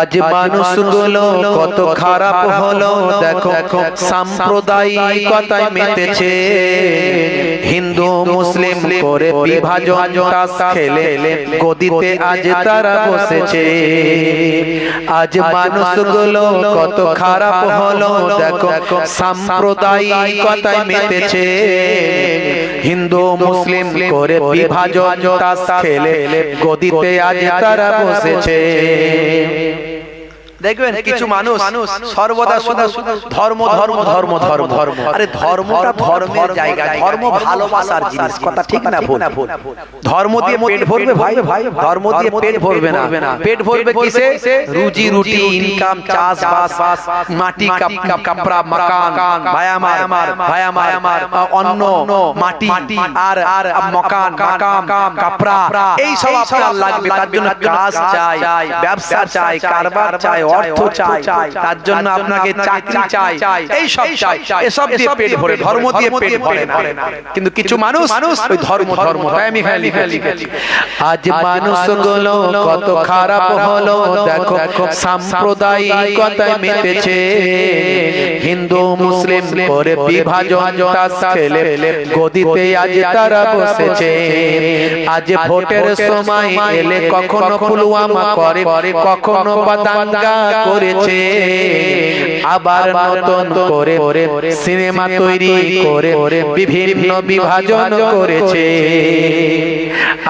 আজ মানুষগুলো কত খারাপ হলো দেখো সাম্প্রদায়িকতায় মেতেছে। হিন্দু মুসলিম করে বিভাজন খেলে। গদিতে আজ তারা বসেছে। আজ মানুষগুলো কত খারাপ হলো দেখো সাম্প্রদায়িকতায় মেতেছে। হিন্দু মুসলিম করে বিভাজন খেলে। গদিতে আজ তারা বসেছে। দেখবেন কিছু মানুষ সর্বদা শুধু ধর্ম ধর্ম ধর্ম ধর্ম ধর্ম আরে ধর্মটা ধর্মের জায়গা ধর্ম ভালোবাসার জিনিস। কথা ঠিক না ভুল? ধর্ম দিয়ে পেট ভরবে ভাই? ভাই ধর্ম দিয়ে পেট ভরবে না। পেট ভরবে কিসে? রুজি রুটি ইনকাম চাষ বাস মাটি কাপড়া মাকান ভাই আমার ভাই আমার আমার অন্ন মাটি আর আর মকান মাকাম কাপড়া। এই সব আপনার লাগবে তার জন্য কাজ চাই ব্যবসা চাই কারবার চাই অর্থ চাই তার জন্য আপনাকে চাকরি চাই এই সব চাই এসব দিয়ে পেট ভরে ধর্ম দিয়ে পেট ভরে না। কিন্তু কিছু মানুষ ওই ধর্ম ধর্ম তাই আমি খালি লিখেছি আজ মানুষগুলো কত খারাপ হলো দেখো সাম্প্রদায়িকতায় মেতেছে হিন্দু মুসলিম করে বিভাজন খেলে গদিতে আজ তারা বসেছে। আজ ভোটের সময় এলে কখনো পুলওয়ামা করে কখনো বাদাঙ্গা করেছে। আবার নতুন করে সিনেমা তৈরি করে বিভিন্ন বিভাজন করেছে।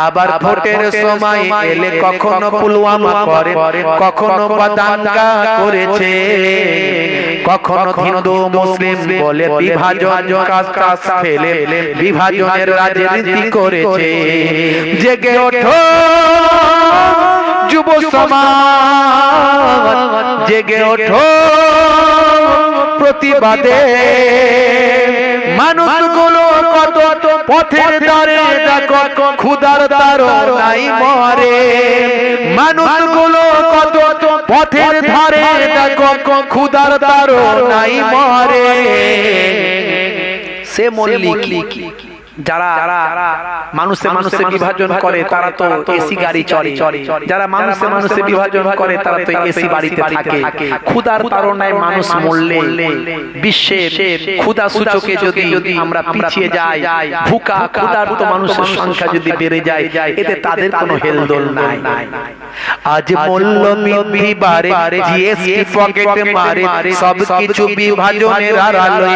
আবার ভোটের সময় এলে কখনো পুলওয়ামা করে কখনো বাদাঙ্গা করেছে। কখনো হিন্দু মুসলিম বলে বিভাজন কাজ ফেলে বিভাজনের রাজনীতি করেছে। জেগে ওঠো। যুব সমাজ। জেগে ওঠো। প্রতিবাদে। মানুষগুলো কত পথের দ্বারে দেখো ক্ষুদার তার নাই মরে। মানুষগুলো কত পথের ধারে দেখো ক্ষুদার তার নাই মরে। সে মল্লিক। যারা মানুষে মানুষে বিভাজন করে তারা তো এসি গাড়ি চড়ে যারা মানুষে মানুষে বিভাজন করে তারা তো এসি বাড়িতে থাকে। ক্ষুধার তাড়নায় মানুষ মরলে বিশ্বের ক্ষুধা সূচকে যদি আমরা পিছিয়ে যাই ভুকা ক্ষুধার তো মানুষের সংখ্যা যদি বেড়ে যায় এতে তাদের কোনো হেলদোল নাই। আজ মূল্য বৃদ্ধি বাড়ে জিএসটি পকেটে মারে সব বিভাজনের আড়ালে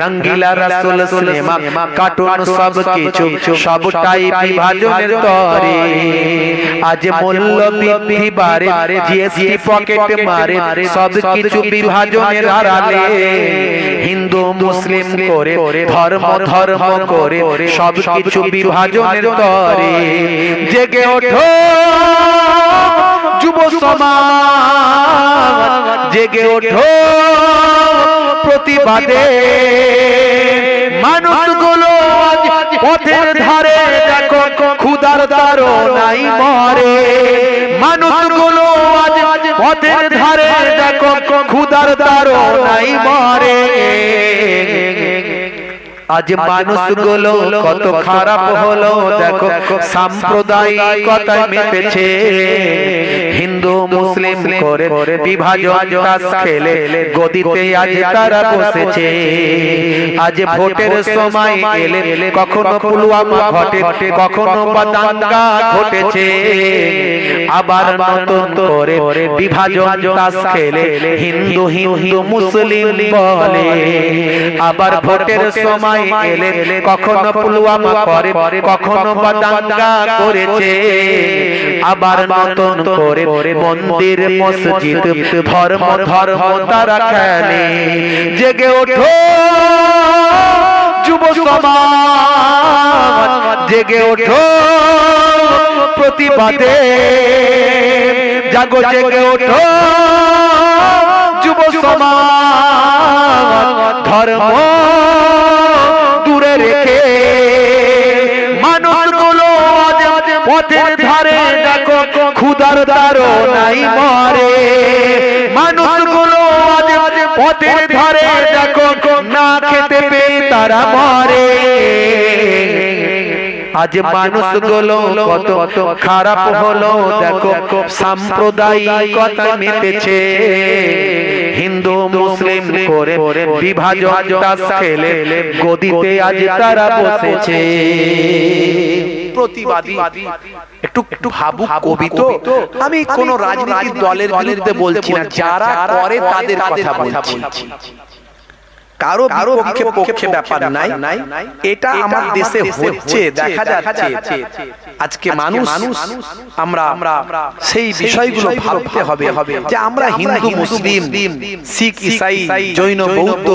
রঙ্গিলা রাসূল সিনেমা কার্টুন সব কিছু সবটাই বিভাজনের তরে। আজ মূল্য বৃদ্ধি বাড়ে জিএসটি পকেটে মারে সব কিছু বিভাজনের আড়ালে হিন্দু মুসলিম করে ধর্ম ধর্ম করে সব কিছু বিভাজনের তরে। জেগে ওঠো যুব সমাজ। জেগে ওঠো প্রতিবাদে। মানুষগুলো পথের ধারে দেখো ক্ষুদার তারো নাই মরে। মানুষগুলো পথের ধারে দেখো ক্ষুদার তারো নাই মরে। আজ মানুষগুলো কত খারাপ হলো দেখো সাম্প্রদায়িকতায় মেতেছে হিন্দু মুসলিম করে বিভাজন খেলে গদিতে আজ তারা বসেছে। আজ ভোটের সময় এলে কখনো পুলওয়ামা ঘটে কখনো বাদাঙ্গা ঘটেছে আবার নতুন করে বিভাজন তাস খেলে। হিন্দু হিন্দু মুসলিম বলে। আবার ভোটের সময় এলে কখনো পুলওয়ামা করে কখনো বাদাঙ্গা করেছে। আবার নতুন করে মন্দির মসজিদ ধর্ম ধর্ম তারা খেলে। জেগে ওঠো যুব সমাজ। জেগে ওঠো প্রতিবাদে। জাগো জেগে ওঠো। যুব ধর্ম দূরে রেখে মানুষগুলো পথের ধারে দেখো ক্ষুদার দারো নাই মরে। মানুষগুলো পথের ধারে দেখো, না খেতে পেয়ে তারা মরে। আজ মানুষগুলো কত খারাপ হলো, দেখো, সাম্প্রদায়িকতা মেতেছে হিন্দু, মুসলিম করে বিভাজন খেলে গদিতে আজ তারা বসেছে। প্রতিবাদী। একটু একটু ভাবুক কবি তো। আমি কোন রাজনৈতিক দলের যারা কারও কারও পক্ষে পক্ষে ব্যাপার নাই। এটা আমার দেশে হচ্ছে দেখা যাচ্ছে। আজকে মানুষ আমরা আমরা সেই বিষয়গুলো ভাবতে হবে যে আমরা হিন্দু মুসলিম শিখ ইসাই জৈন বৌদ্ধ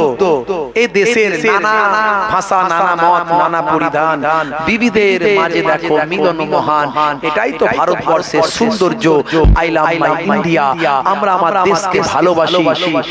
এই দেশের নানা ভাষা নানা মত নানা পরিধান বিবিধের মাঝে দেখো মিলন মহান। এটাই তো ভারতবর্ষের সৌন্দর্য। I love my India. আমরা আমার দেশকে ভালোবাসি।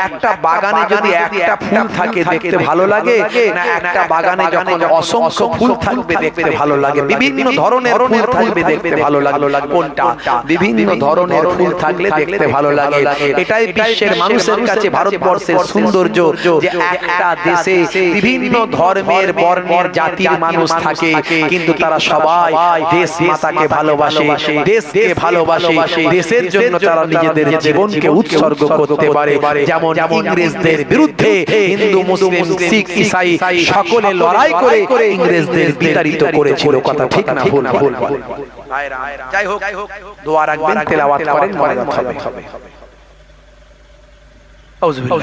একটা বাগানে যদি একটা ফুল থাকে দেখতে ভালো লাগে না একটা বাগানে যখন অসংখ্য ফুল থাকবে দেখতে ভালো লাগে। বিভিন্ন ধরনের ফুল থাকবে দেখতে ভালো লাগল কোনটা? বিভিন্ন ধরনের ফুল থাকলে দেখতে ভালো লাগে। এটাই বিশ্বের মানুষের কাছে ভারতবর্ষের সৌন্দর্য যে একটা দেশে বিভিন্ন ধর্মের বর্ণের জাতির মানুষ থাকে কিন্তু তারা সবাই দেশ মাতাকে ভালোবাসে। দেশকে ভালোবাসে। দেশের জন্য তারা নিজেদের জীবনকে উৎসর্গ করতে পারে। যেমন ইংরেজদের বিরুদ্ধে হিন্দু মুসলিম শিখ ইসাই সকলে লড়াই করে ইংরেজদের বিতাড়িত করেছিল। কথা ঠিক না ভুল ভুল যাই হোক দোয়া রাখবেন তেলাওয়াত করেন মনে হবে। আউযুবিল্লাহ।